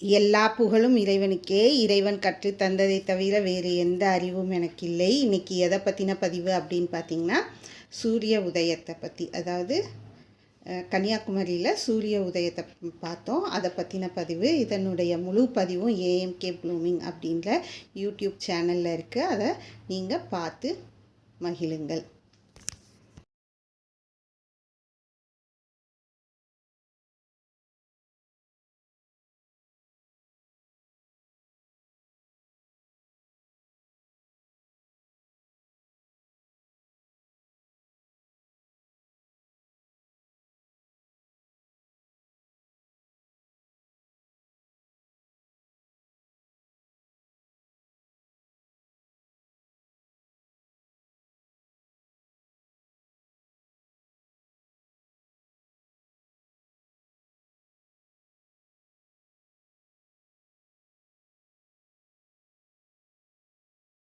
எல்லா புகழும் இறைவனுக்கே. இறைவன் கற்று தந்ததை தவிர வேறு எந்த அறிவும் எனக்கு இல்லை இன்றைக்கி எதை பற்றின பதிவு அப்படின்னு பார்த்தீங்கன்னா சூரிய உதயத்தை பற்றி அதாவது கன்னியாகுமரியில் சூரிய உதயத்தை பார்த்தோம். அதை பற்றின பதிவு. இதனுடைய முழு பதிவும் ஏஎம்கே ப்ளூமிங் அப்படின்ற யூடியூப் சேனலில் இருக்குது அதை நீங்கள் பார்த்து மகிழுங்கள்.